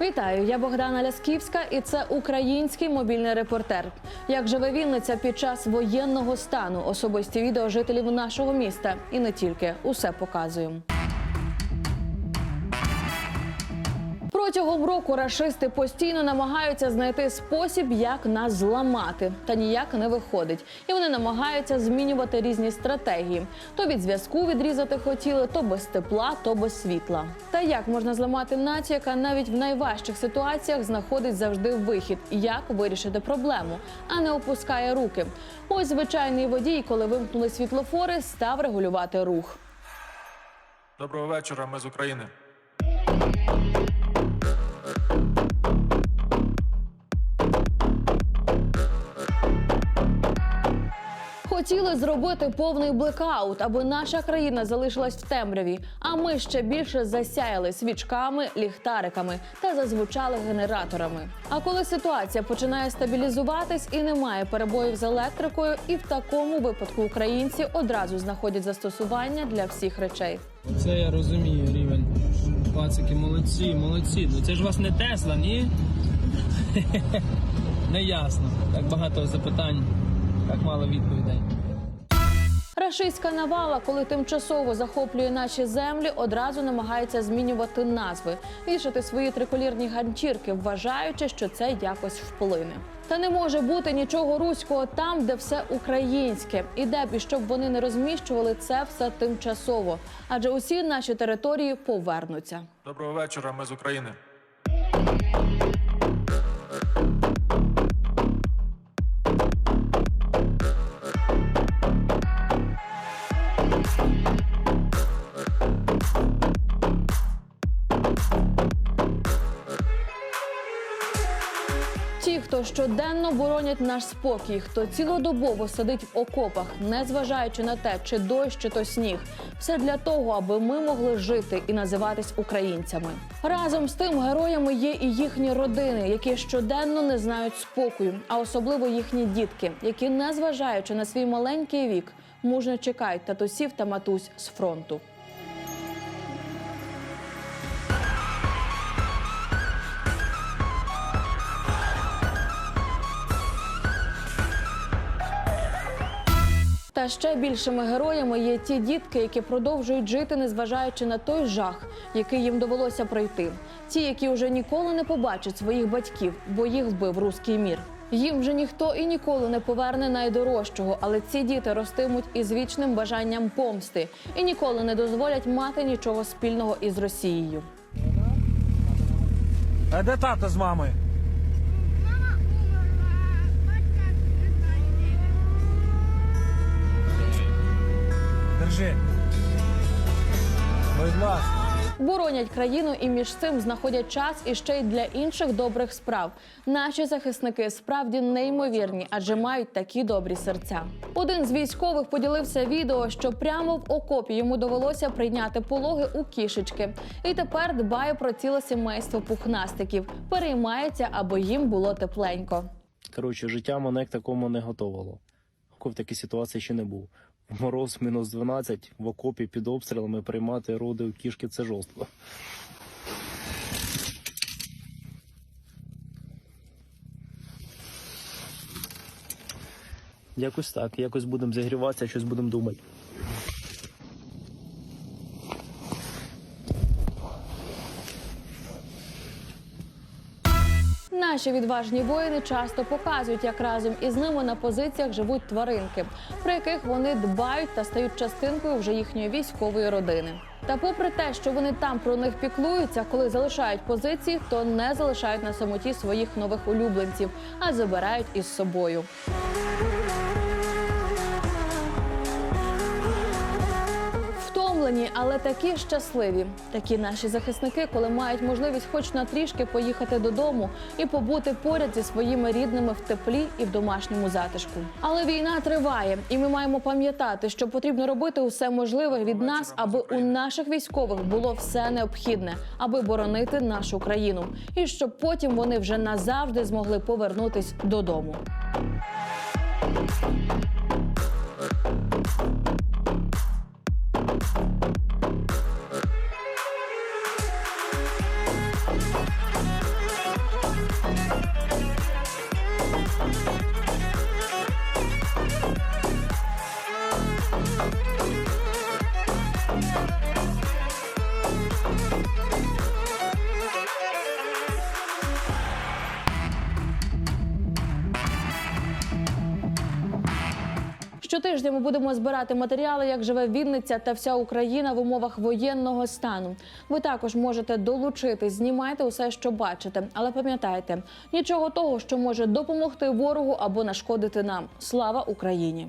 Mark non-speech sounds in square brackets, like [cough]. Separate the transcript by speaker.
Speaker 1: Вітаю, я Богдана Лясківська, і це український мобільний репортер. Як живе Вінниця під час воєнного стану? Особисті відео жителів нашого міста і не тільки усе показуємо. Протягом року рашисти постійно намагаються знайти спосіб, як нас зламати, та ніяк не виходить. І вони намагаються змінювати різні стратегії: то від зв'язку відрізати хотіли, то без тепла, то без світла. Та як можна зламати націю, яка навіть в найважчих ситуаціях знаходить завжди вихід, як вирішити проблему, а не опускає руки. Ось звичайний водій, коли вимкнули світлофори, став регулювати рух.
Speaker 2: Доброго вечора, ми з України.
Speaker 1: Хотіли зробити повний блекаут, аби наша країна залишилась в темряві. А ми ще більше засяяли свічками, ліхтариками та зазвучали генераторами. А коли ситуація починає стабілізуватись і немає перебоїв з електрикою, і в такому випадку українці одразу знаходять застосування для всіх речей.
Speaker 3: Це я розумію рівень. Пацики, молодці, молодці. Ну це ж вас не Тесла, ні? [laughs] Не ясно. Так багато запитань, так мало відповідей.
Speaker 1: Рашистська навала, коли тимчасово захоплює наші землі, одразу намагається змінювати назви, вішати свої триколірні ганчірки, вважаючи, що це якось вплине. Та не може бути нічого руського там, де все українське. І де б і щоб вони не розміщували це все тимчасово, адже усі наші території повернуться.
Speaker 2: Доброго вечора, ми з України.
Speaker 1: Ті, хто щоденно боронять наш спокій, хто цілодобово сидить в окопах, не зважаючи на те, чи дощ, чи то сніг, все для того, аби ми могли жити і називатись українцями. Разом з тим героями є і їхні родини, які щоденно не знають спокою, а особливо їхні дітки, які, не зважаючи на свій маленький вік, мужньо чекають татусів та матусь з фронту. Та ще більшими героями є ті дітки, які продовжують жити, незважаючи на той жах, який їм довелося пройти. Ті, які вже ніколи не побачать своїх батьків, бо їх вбив руський мір. Їм вже ніхто і ніколи не поверне найдорожчого, але ці діти ростимуть із вічним бажанням помсти і ніколи не дозволять мати нічого спільного із Росією.
Speaker 4: А де тато з мамою? Держи. Будь ласка.
Speaker 1: Боронять країну і між цим знаходять час і ще й для інших добрих справ. Наші захисники справді неймовірні, адже мають такі добрі серця. Один з військових поділився відео, що прямо в окопі йому довелося прийняти пологи у кішечки, і тепер дбає про ціле сімейство пухнастиків, переймається, аби їм було тепленько.
Speaker 5: Коротше, життя мене к такому не готувало. В такій ситуації ще не був. Мороз мінус 12, в окопі під обстрілами приймати роди у кішки це жорстко. Якось так, якось будемо зігріватися, щось будемо думати.
Speaker 1: Наші відважні воїни часто показують, як разом із ними на позиціях живуть тваринки, про яких вони дбають та стають частинкою вже їхньої військової родини. Та попри те, що вони там про них піклуються, коли залишають позиції, то не залишають на самоті своїх нових улюбленців, а забирають із собою. Втомлені, але такі щасливі. Такі наші захисники, коли мають можливість хоч на трішки поїхати додому і побути поряд зі своїми рідними в теплі і в домашньому затишку. Але війна триває, і ми маємо пам'ятати, що потрібно робити усе можливе від нас, аби у наших військових було все необхідне, аби боронити нашу країну, і щоб потім вони вже назавжди змогли повернутись додому. Щотижня ми будемо збирати матеріали, як живе Вінниця та вся Україна в умовах воєнного стану. Ви також можете долучитись, знімайте усе, що бачите. Але пам'ятайте, нічого того, що може допомогти ворогу або нашкодити нам. Слава Україні!